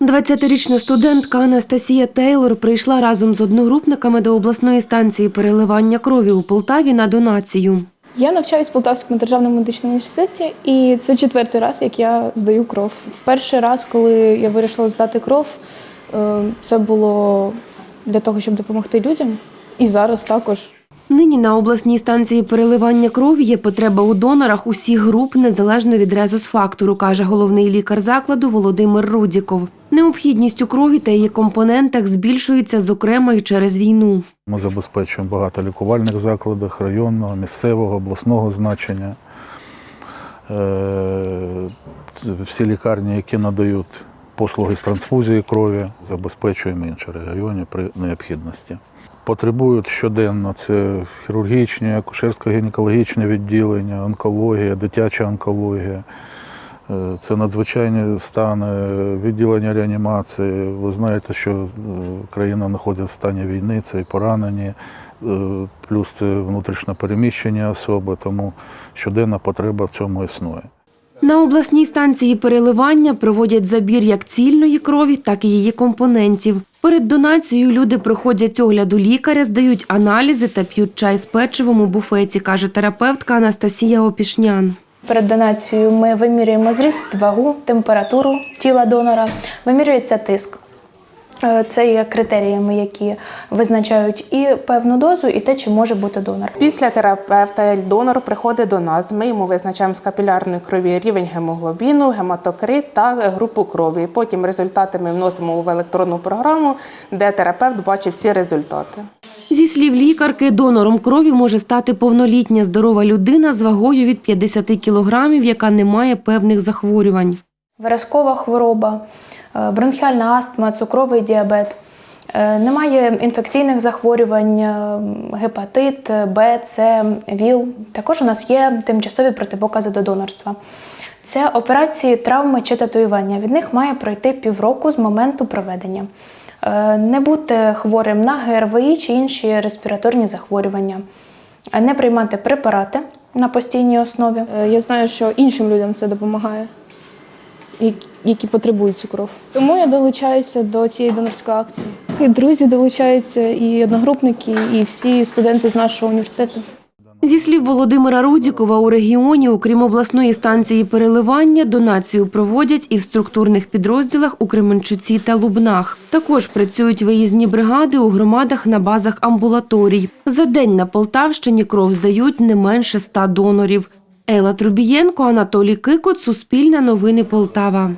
20-річна студентка Анастасія Тейлор прийшла разом з одногрупниками до обласної станції переливання крові у Полтаві на донацію. Я навчаюсь в Полтавському державному медичному університеті, і це четвертий раз, як я здаю кров. Перший раз, коли я вирішила здати кров, е, це було для того, щоб допомогти людям. І зараз також. Нині на обласній станції переливання крові є потреба у донорах усіх груп незалежно від резус-фактору, каже головний лікар закладу Володимир Рудіков. Необхідність у крові та її компонентах збільшується, зокрема, й через війну. Ми забезпечуємо багато лікувальних закладах районного, місцевого, обласного значення. Е, Всі лікарні, які надають послуги з трансфузії крові, забезпечуємо інші регіони при необхідності. Потребують щоденно це хірургічні, акушерсько-гінекологічне відділення, онкологія, дитяча онкологія. Е, Це надзвичайні стани, відділення реанімації. Ви знаєте, що е, країна знаходиться в стані війни, це і поранені, е, плюс це внутрішньо переміщені особи, тому щоденна потреба в цьому існує. На обласній станції переливання проводять забір як цільної крові, так і її компонентів. Перед донацією люди проходять огляд у лікаря, здають аналізи та п'ють чай з печивом у буфеті, каже терапевтка Анастасія Опішнян. Перед донацією ми вимірюємо зріст, вагу, температуру тіла донора, вимірюється тиск. Е, Це є критеріями, які визначають і певну дозу, і те, чи може бути донор. Після терапевта донор приходить до нас. Ми йому визначаємо з капілярної крові рівень гемоглобіну, гематокрит та групу крові. Потім результати ми вносимо в електронну програму, де терапевт бачить всі результати. Зі слів лікарки, донором крові може стати повнолітня здорова людина з вагою від 50 кілограмів, яка не має певних захворювань. Виразкова хвороба, е, бронхіальна астма, цукровий діабет. Е, Немає інфекційних захворювань, е, гепатит, Б, С, ВІЛ. Також у нас є тимчасові протипокази до донорства. Це операції, травми чи татуювання. Від них має пройти півроку з моменту проведення. Е, Не бути хворим на ГРВІ чи інші респіраторні захворювання. Е, Не приймати препарати на постійній основі. Е, Я знаю, що іншим людям це допомагає які потребують цю кров. Тому я долучаюся до цієї донорської акції. І друзі долучаються, і одногрупники, і всі студенти з нашого університету. Зі слів Володимира Рудікова, у регіоні, окрім обласної станції переливання, донацію проводять і в структурних підрозділах у Кременчуці та Лубнах. Також працюють виїзні бригади у громадах на базах амбулаторій. За день на Полтавщині кров здають не менше ста донорів. Ела Трубієнко, Анатолій Кикот, Суспільне новини Полтава.